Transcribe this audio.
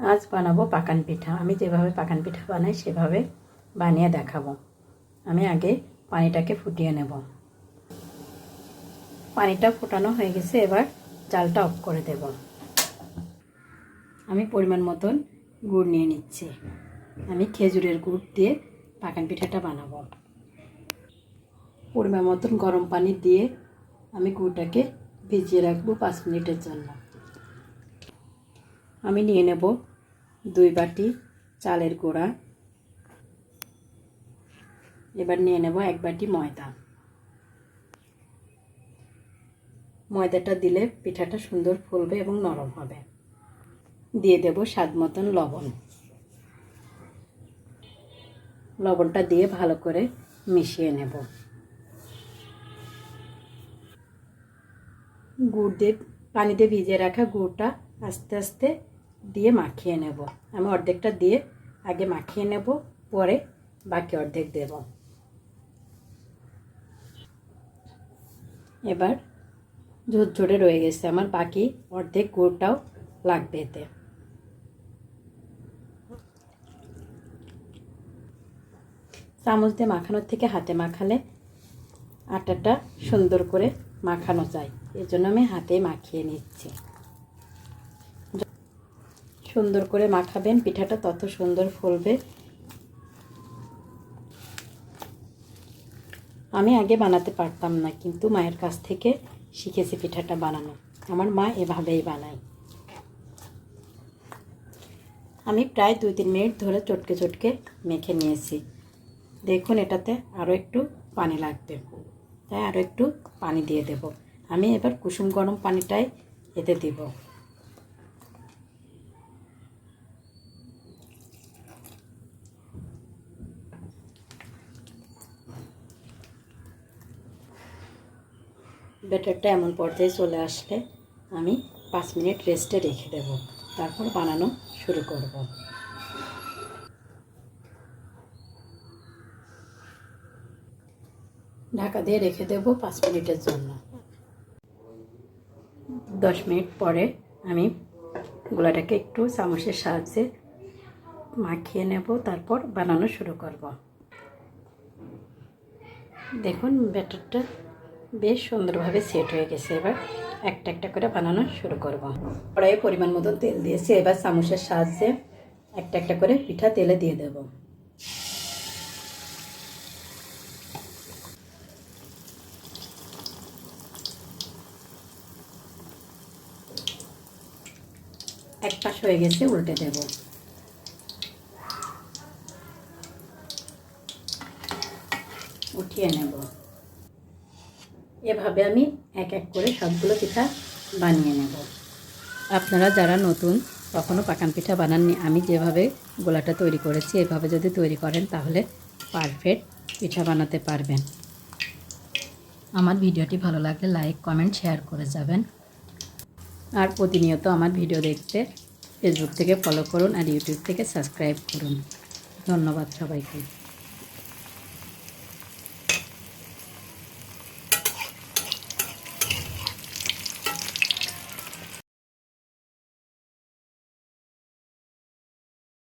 আজ বানাবো পাকান পিঠা। আমি যেভাবে পাকান পিঠা বানাই, সেভাবে বানিয়ে দেখাবো। আমি আগে পানিটাকে ফুটিয়ে নেব। পানিটা ফোটানো হয়ে গেছে, এবার জালটা অফ করে দেব। আমি পরিমাণ মতন গুড় নিয়ে নিচ্ছি। আমি খেজুরের গুড় দিয়ে পাকান পিঠাটা বানাবো। পরিমাণ মতন গরম পানি দিয়ে আমি গুড়টাকে ভিজিয়ে রাখব পাঁচ মিনিটের জন্য। আমি নিয়ে নেব দুই বাটি চালের গুঁড়া। এবার নিয়ে নেব এক বাটি ময়দা। ময়দাটা দিলে পিঠাটা সুন্দর ফুলবে এবং নরম হবে। দিয়ে দেব স্বাদ মতন লবণ। লবণটা দিয়ে ভালো করে মিশিয়ে নেব। গুড় দিয়ে, পানিতে ভিজিয়ে রাখা গুড়টা আস্তে আস্তে দিয়ে মাখিয়ে নেব। আমি অর্ধেকটা দিয়ে আগে মাখিয়ে নেব, পরে বাকি অর্ধেক দেব। এবার ঝুরঝুরে রয়ে গেছে, আমার বাকি অর্ধেক গুড়টাও লাগবে এতে। চামচ দিয়ে মাখানোর থেকে হাতে মাখালে আটাটা সুন্দর করে মাখানো যায়। এর জন্য আমি হাতে মাখিয়ে নিচ্ছি। সুন্দর করে মাখাবেন, পিঠাটা তত সুন্দর ফুলবে। আমি আগে বানাতে পারতাম না, কিন্তু মায়ের কাছ থেকে শিখেছি পিঠাটা বানানো। আমার মা এভাবেই বানায়। আমি প্রায় দুই তিন মিনিট ধরে চটকে চটকে মেখে নিয়েছি। দেখুন, এটাতে আরও একটু পানি লাগবে। তাই আরও একটু পানি দিয়ে দেব। আমি এবার কুসুম গরম পানিটাই এতে দিব। ব্যাটারটা এমন পর্যায়ে চলে আসলে আমি পাঁচ মিনিট রেস্টে রেখে দেব। তারপর বানানো শুরু করব। ঢাকা দিয়ে রেখে দেব পাঁচ মিনিটের জন্য। দশ মিনিট পরে আমি গোলাটাকে একটু চামচের সাহায্যে মাখিয়ে নেব, তারপর বানানো শুরু করব। দেখুন, ব্যাটারটা বেশ সুন্দরভাবে সেট হয়ে গেছে। এবার একটা একটা করে বানানো শুরু করব। কড়াইয়ে পরিমাণ মতন তেল দিয়েছি। এবার চামচের সাহায্যে একটা একটা করে পিঠা তেলে দিয়ে দেব। এক পাশ হয়ে গেছে, উল্টে দেব। উঠিয়ে নেব। এভাবে আমি এক এক করে সবগুলো পিঠা বানিয়ে নেব। আপনারা যারা নতুন, কখনো পাকান পিঠা বানাননি, আমি যেভাবে গোলাটা তৈরি করেছি, এভাবে যদি তৈরি করেন, তাহলে পারফেক্ট পিঠা বানাতে পারবেন। আমার ভিডিওটি ভালো লাগলে লাইক, কমেন্ট, শেয়ার করে যাবেন। আর প্রতিনিয়ত আমার ভিডিও দেখতে ফেসবুক থেকে ফলো করুন আর ইউটিউব থেকে সাবস্ক্রাইব করুন। ধন্যবাদ সবাইকে।